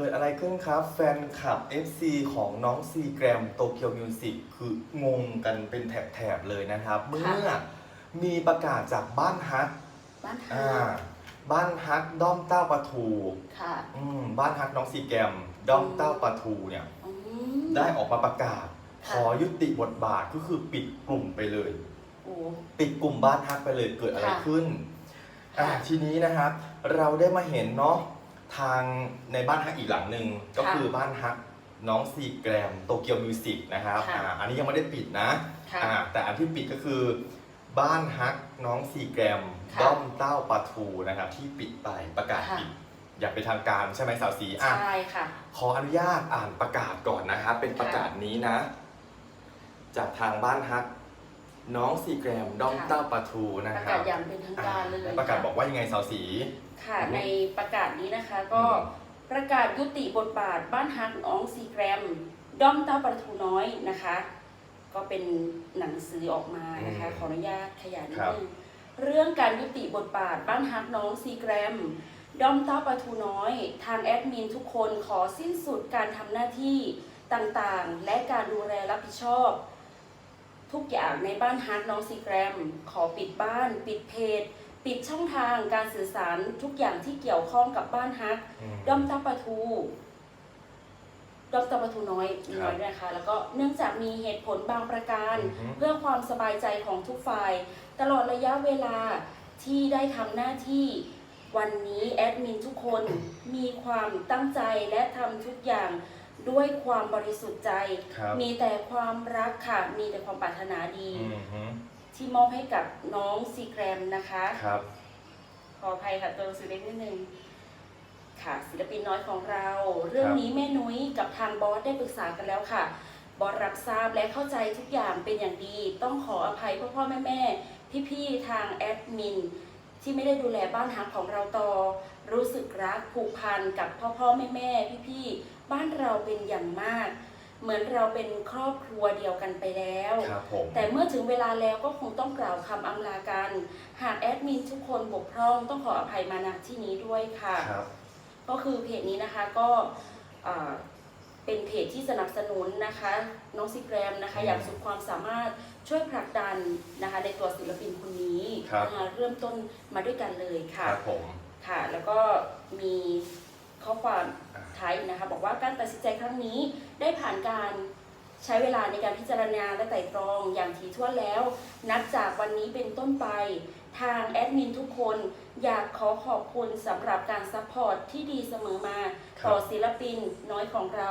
เกิดอะไรขึ้นครับ แฟนคลับ FC ของน้องซีแกรมโตเกียวมิวสิกคืองงกันเป็นแถบๆเลยนะครับ เมื่อมีประกาศจากบ้านฮักบ้านหาอ่าบ้านฮักด้อมเต้าปะทูค่ะอืมบ้านฮักน้องซีแกรมด้อมเต้าปะทูเนี่ย อืม ได้ออกมาประกาศ ขค่ะ อยุติบทบาทก็คือปิดกลุ่มไปเลย โอ้ ปิดกลุ่มบ้านฮักไปเลยเกิดอะไรค่ะขึ้นอ่าค่ะ ทีนี้นะครับ เราได้มาเห็นเนาะ ทางในบ้านฮักอีกหลังหนึ่งก็ค่ะคือบ้านฮักน้องซีแกรมโตเกียวมิวสิกนะครับค่ะอ่าอันนี้ยังไม่ได้ปิดนะค่ะอ่าแต่อันที่ปิดก็คือ บ้านฮักน้องซีแกรมค่ะด้อมเต้าปลาทูนะครับที่ปิดไปประกาศค่ะ ปิดอย่างเป็นทางการใช่ไหมสาวสีอะ ใช่ค่ะ ขออนุญาตอ่านประกาศก่อนนะครับ เป็นประกาศนี้นะ จากทางบ้านฮัก น้องซีแกรมด้อมค่ะ เต้าปลาทูนะประครักาบศอย่างเป็นทางการเลยและประกาศบอกว่ายังไงสาวสี ค่ะอืมในประกาศนี้นะคะก็อืม ประกาศยุติบทบาทบ้านฮักน้องซีแกรมด้อมเต้าประทูน้อยนะคะ ก็เป็นหนังสือออกมานะคะ ขออนุญาตขยายนิดนึงเรื่องการยุติบทบาทบ้านฮักน้องซีแกรมด้อมเต้าประทูน้อย ทางแอดมินทุกคนขอสิ้นสุดการทำหน้าที่ต่างๆ และการดูแลรับผิดชอบ ทุกอย่างในบ้านฮักน้องซีแกรม ขอปิดบ้าน ปิดเพจ ปิดช่องทางการสื่อสารทุกอย่างที่เกี่ยวข้องกับบ้านฮักอืมด้อมตาปะทูด้อมตาปะทูน้อยครับน้อยด้วยนะคะ แล้วก็เนื่องจากมีเหตุผลบางประการอือฮึเพื่อความสบายใจของทุกฝ่าย ตลอดระยะเวลาที่ได้ทำหน้าที่วันนี้แอดมินทุกคนมีความตั้งใจและทำทุกอย่าง ด้วยความบริสุทธิ์ใจ ครับ มีแต่ความรักค่ะ มีแต่ความปรารถนาดี อืมฮึที่มอบให้กับน้องซีแกรมนะคะ ครับ ขออภัยค่ะตัวหนังสือเล็กนิดนึงค่ะ ศิลปินน้อยของเรา เรื่องนี้แม่นุ้ยกับทางบอสได้ปรึกษากันแล้วค่ะ บอสรับทราบและเข้าใจทุกอย่างเป็นอย่างดี ต้องขออภัยพ่อพ่อแม่แม่พี่พี่ๆทางแอดมิน ที่ไม่ได้ดูแลบ้านฮักของเราต่อ รู้สึกรักผูกพันกับพ่อพ่อแม่แม่พี่พี่ๆบ้านเราเป็นอย่างมาก เหมือนเราเป็นครอบครัวเดียวกันไปแล้ว ครับผมแต่เมื่อถึงเวลาแล้วก็คงต้องกล่าวคำอำลากัน หากแอดมินทุกคนบกพร่องต้องขออภัยมาณที่นี้ด้วยค่ะ ครับ ก็คือเพจนี้นะคะก็อ่าเป็น เพจที่สนับสนุนนะคะน้องซิแกรมนะคะอืมอย่างสุดความสามารถช่วยผลักดันนะคะในตัวศิลปินคนนี้ครับนะคะเริ่มต้นมาด้วยกันเลยคค่ะ รับผม ค่ะ แล้วก็มีข้อความอ่าท้ายอีกนะคะ บอกว่าการตัดสินใจครั้งนี้ได้ผ่านการใช้เวลาในการพิจารณาและไตร่ตรองอย่างถี่ถ้วนแล้ว นับจากวันนี้เป็นต้นไป ทางแอดมินทุกคนอยากขอขอบคุณสำหรับการซัพพอร์ตที่ดีเสมอมา ครับ ต่อศิลปินน้อยของเรา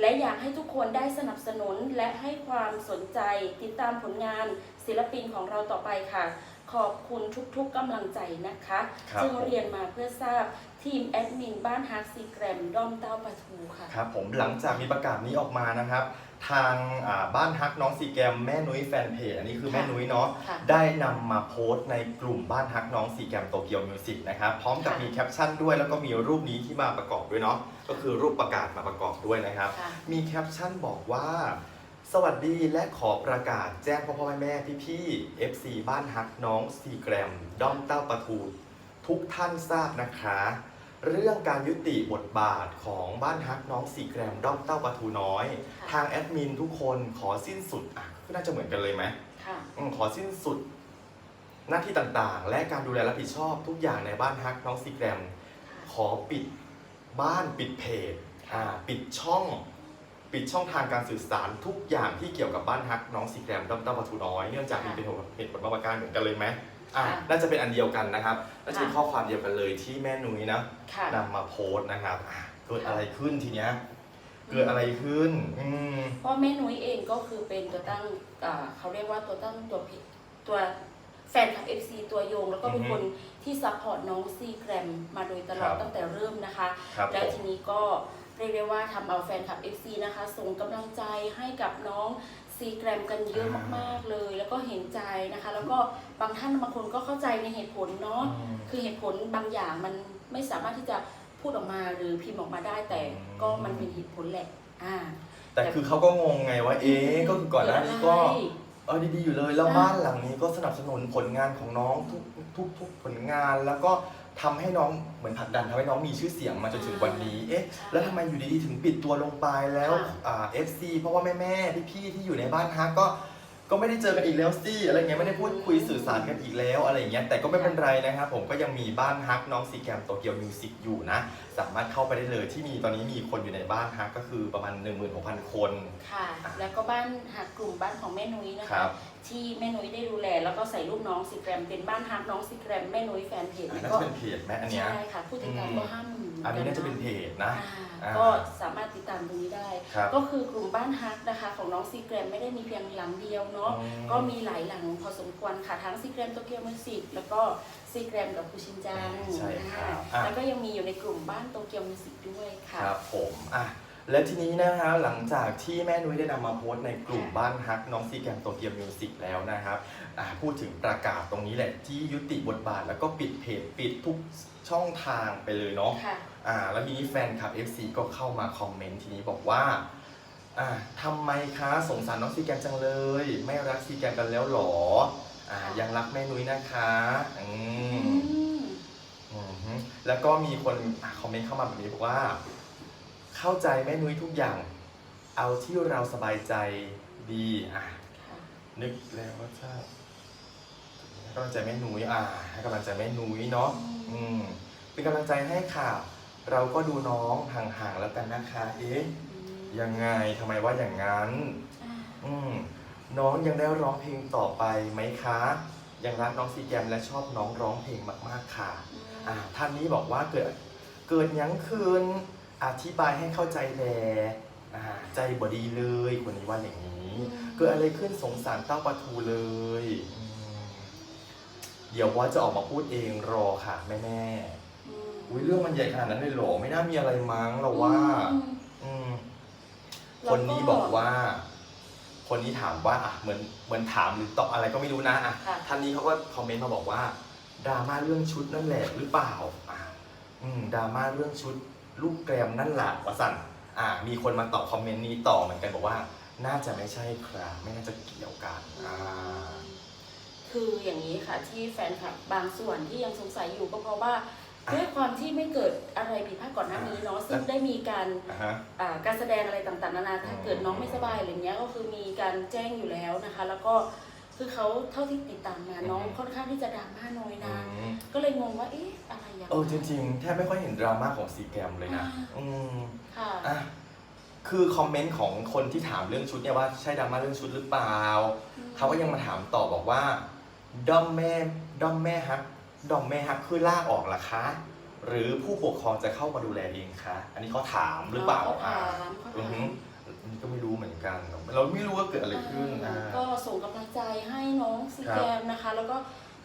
และอยากให้ทุกคนได้สนับสนุนและให้ความสนใจติดตามผลงานศิลปินของเราต่อไปค่ะ ขอบคุณทุกๆกำลังใจนะคะ ครับ ซึ่งผมเรียนมาเพื่อทราบ ทีมแอดมินบ้านฮักซีแกรมด้อมเต้าปะทูค่ะ ครับผมหลังจากมีประกาศนี้ออกมานะครับ ทางอ่าบ้านฮักน้องซีแกรมแม่นุ้ยแฟนเพจอันนี้คือแม่ค่ะนุ้ยเนาะค่ะได้นำมาโพสต์ในกลุ่มบ้านฮักน้องซีแกรมโตเกียวมิวสิกนะครับพร้อมกับค่ะ มีแคปชั่นด้วยแล้วก็มีรูปนี้ที่มาประกอบด้วยเนาะก็คือรูปประกาศมาประกอบด้วยนะครับ ค่ะ มีแคปชั่นบอกว่า สวัสดีและขอประกาศแจ้งพ่อพ่อแม่แม่พี่พี่ๆ FC บ้านฮักน้องซีแกรมด้อมเต้าปะทู ทุกท่านทราบนะคะ เรื่องการยุติบทบาทของบ้านฮักน้องซีแกรมด้อมเต้าปะทูน้อยค่ะทางแอดมินทุกคนขอสิ้นสุดอะก็น่าจะเหมือนกันเลยไหมค่ะอืมขอสิ้นสุด หน้าที่ต่างๆ และการดูแลรับผิดชอบทุกอย่างในบ้านฮักน้องซีแกรม ขอปิดบ้านปิดเพจอ่าปิดช่อง ปิดช่องทางการสื่อสารทุกอย่างที่เกี่ยวกับบ้านฮักน้องซีแกรมด้อมเต้าปะทูน้อยเนื่องจากมีค่ะเป็นเหตุผลบางประการเหมือนกันเลยไหม อ่าค่ะ น่าจะเป็นอันเดียวกันนะครับน่าจะเป็นค่ะข้อความเดียวกันเลยที่แม่นุ้ยนะค่ะ นำมาโพสต์นะครับอะเกิดค่ะอะไรขึ้นทีเนี้ยเกิดอะไรขึ้นอืม เพราะแม่นุ้ยเองก็คือเป็นตัวตั้งอ่าเขาเรียกว่าตัวตั้งตัวเพจตัวแฟนคลับ FC ตัวยง แล้วก็เป็นอือฮึคนที่ซัพพอร์ตน้องซีแกรมมาโดยตลอดครับ ตั้งแต่เริ่มนะคะ ครับแล้วผมทีนี้ก็เรียกได้ว่าทำเอาแฟนคลับ FC นะคะ ส่งกำลังใจให้กับน้อง ซีแกรมกันเยอะมากๆเลย แล้วก็เห็นใจนะคะ แล้วก็บางท่านบางคนก็เข้าใจในเหตุผลเนาะอืมคือเหตุผลบางอย่างมันไม่สามารถที่จะพูดออกมาหรือพิมพ์ออกมาได้แต่อืมก็มันเป็นเหตุผลแหละอ่า แต่คือเขาก็งงไงว่าเอ๊ะก็คือก่อนหน้านี้ก็ใช่เออดีๆอยู่เลยแล้วค่ะบ้านหลังนี้ก็สนับสนุนผลงานของน้องทุกทุกทุกผลงานแล้วก็ ทำให้น้องเหมือนผลักดันทำให้น้องมีชื่อเสียงมาจนถึงวันนี้ เอ๊ะ แล้วทำไมอยู่ดีๆถึงปิดตัวลงไปแล้วค่ะอ่าเอฟซีเพราะว่าแม่ๆพี่ๆที่อยู่ในบ้านฮักก็ ก็ไม่ได้เจอกันอีกแล้วสิอะไรเงี้ยไม่ได้พูดคุยสื่อสารกันอีกแล้วอะไรเงี้ยแต่ก็ไม่เป็นไรนะครับผมก็ยังมีบ้านฮักน้องซีแกมโตเกียวมิวสิกอยู่นะ สามารถเข้าไปได้เลยที่มีตอนนี้มีคนอยู่ในบ้านฮักก็คือประมาณ 16,000 คน ค่ะ แล้วก็บ้านหักกลุ่มบ้านของแม่นุ้ยนะครัคะ บ ที่แม่นุ้ยได้ดูแล แล้วก็ใส่รูปน้องซีแกรมเป็นบ้านฮักน้องซีแกรมแม่นุ้ยแฟนเพจอันแล้น่าวก็จะเป็นเพจไหมอันเนี้ย ใช่ค่ะผู้ติดตามก็ห้าหมื่นอันนี้น่าจะเป็นเพจนะอ่าอ่าก็สามารถติดตามตรงนี้ได้ ครับ ก็คือกลุ่มบ้านฮักนะคะ ของน้องซีแกรมไม่ได้มีเพียงหลังเดียวเนาะอืมก็มีหลายหลังพอสมควรค่ะ ทั้งซีแกรมโตเกียวมิวสิกแล้วก็ซีแกรมกับคูชินจังใช่ครับอ่าอะแล้วก็ยังมีอยู่ในกลุ่มบ้านโตเกียวมิวสิกด้วยค่ะ ครับผมอะและทีนี้นะฮะหลังจากที่แม่นุ้ยได้นำมาโพสต์ในกลุ่มบ้านฮักน้องซีแกมโตเกียวมิวสิกแล้วนะครับอะพูดถึงประกาศตรงนี้แหละที่ยุติบทบาทแล้วก็ปิดเพจปิดทุกช่องทางไปเลยเนาะ ค่ะ อ่าแล้วทีนี้แฟนคลับ FC ก็เข้ามาคอมเมนต์ทีนี้บอกว่า อ่าทำไมคะสงสารน้องซีแกมจังเลย ไม่รักซีแกมกันแล้วหรออ่ายังรักแม่นุ้ยนะคะอืมอือฮึแล้วก็มีคนอะคอมเมนต์เข้ามาแบบนี้บอกว่า เข้าใจแม่นุ้ยทุกอย่าง เอาที่เราสบายใจดีอะค่ะนึกแล้วว่าจะให้กำลังใจแม่นุ้ยอะให้กำลังใจแม่นุ้ยเนาะอืมเป็นกำลังใจให้ค่ะ เราก็ดูน้องห่างๆแล้วกันนะคะ เอ๊ะอืม ยังไงทำไมว่าอย่างนั้นอ่าอืมน้องยังได้ร้องเพลงต่อไปไหมคะ ยังรักน้องซีแกมและชอบน้องร้องเพลงมากๆค่ะ อ่าท่านนี้บอกว่าเกิดเกิดหยังคืนอธิบายให้เข้าใจแลอ่าใจบดีเลยคนนี้ว่าอย่างนี้ เกิดอะไรขึ้นสงสารเต้าปลาทูเลยอืมเดี๋ยวว่าจะออกมาพูดเองรอค่ะแม่แม่อืมๆอุ้ยเรื่องมันใหญ่ขนาดนั้นเลยเหรอไม่น่ามีอะไรมั้งเราว่า อืมอืมแล้วก็ คนนี้บอกว่า คนนี้ถามว่าอะเหมือนเหมือนถามหรือตอบอะไรก็ไม่รู้นะอะค่ะ ท่านนี้เขาก็คอมเมนต์มาบอกว่าดราม่าเรื่องชุดนั่นแหละหรือเปล่าอะอืมดราม่าเรื่องชุดลูกแกรมนั่นแหละวะสันอ่ามีคนมาตอบคอมเมนต์นี้ต่อเหมือนกันบอกว่า น่าจะไม่ใช่ครับไม่น่าจะเกี่ยวกันอ่า คืออย่างนี้ค่ะที่แฟนคลับบางส่วนที่ยังสงสัยอยู่ก็เพราะว่าอะ ด้วยความที่ไม่เกิดอะไรผิดพลาดก่อนหน้านี้เนาะซึ่งได้มีการอ่าฮะ อ่าการแสดงอะไรต่างๆนานาถ้าอืมเกิดน้องไม่สบายอะไรเงี้ยก็คือมีการแจ้งอยู่แล้วนะคะ แล้วก็คือเขาเท่าที่ติดตามมาน้องค่อนข้างที่จะดราม่าน้อยนะ อืมก็เลยงงว่าเอ๊ะอะไรอย่าง เออจริงๆแทบไม่ค่อยเห็นดราม่าของซีแกรมเลยนะอ่า อืมค่ะ อะคือคอมเมนต์ของคนที่ถามเรื่องชุดเนี่ยว่าใช่ดราม่าเรื่องชุดหรือเปล่า เขาก็ยังมาถามต่อบอกว่าด้อมแม่ด้อมแม่ฮัก ด้อมแม่ฮักคือลากออกเหรอคะ หรือผู้ปกครองจะเข้ามาดูแลเองคะ อันนี้เขาถามหรือเปล่าเขาอ่าถามเขาอือถาฮึมอันนี้ก็ไม่รู้เหมือนกัน เราไม่รู้ว่าเกิดอะไรขึ้นอ่า ก็ส่งกำลังใจให้น้องซีแกมนะคะ แล้วก็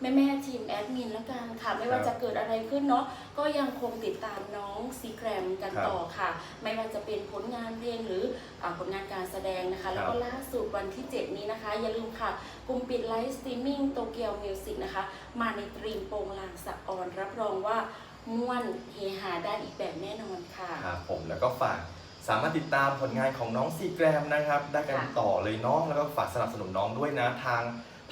แม่แม่ๆทีมแอดมินแล้วกันค่ะ ไม่ว่าครับจะเกิดอะไรขึ้นเนาะก็ยังคงติดตามน้องซีแกรมกันครับต่อค่ะ ไม่ว่าจะเป็นผลงานเพลงหรืออาผลงานการแสดงนะคะ แล้วก็ล่าสุดวันที่ 7 นี้นะคะ อย่าลืมค่ะกลุ่มปิดไลฟ์สตรีมมิ่งโตเกียวมิวสิกนะคะ มาในตรีมโปรงลางสะออน รับรองว่าม่วนเฮฮาได้อีกแบบแน่นอนค่ะครับผมแล้วก็ฝากสามารถติดตามผลงานของน้องซีแกรมนะครับ ได้กันค่ะต่อเลยเน้องแล้วก็ฝากสนับสนุนน้องด้วยนะทาง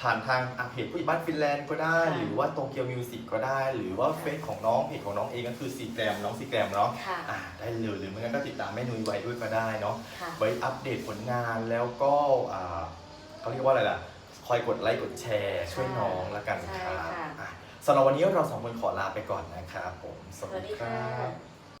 ผ่านทางอะเพจผู้ใหญ่บ้านฟินแลนด์ก็ได้ ค่ะหรือว่าโตเกียวมิวสิกก็ได้ หรือว่าค่ะ เฟซของน้องเพจของน้องเองก็คือซีแกรมน้องซีแกรมเนาะค่ะอ่าได้เลยหรือไม่งั้นก็ติดตามแม่นุ้ยไว้ด้วยก็ได้เนาะ ค่ะ ไว้อัปเดตผลงานแล้วก็อ่าเขาเรียกว่าอะไรล่ะ คอยกดไลค์กดแชร์ช่วยน้องละกันใช่ครับค่ะ อะสำหรับวันนี้เราสองคนขอลาไปก่อนนะครับผม สวัสดีค่ะ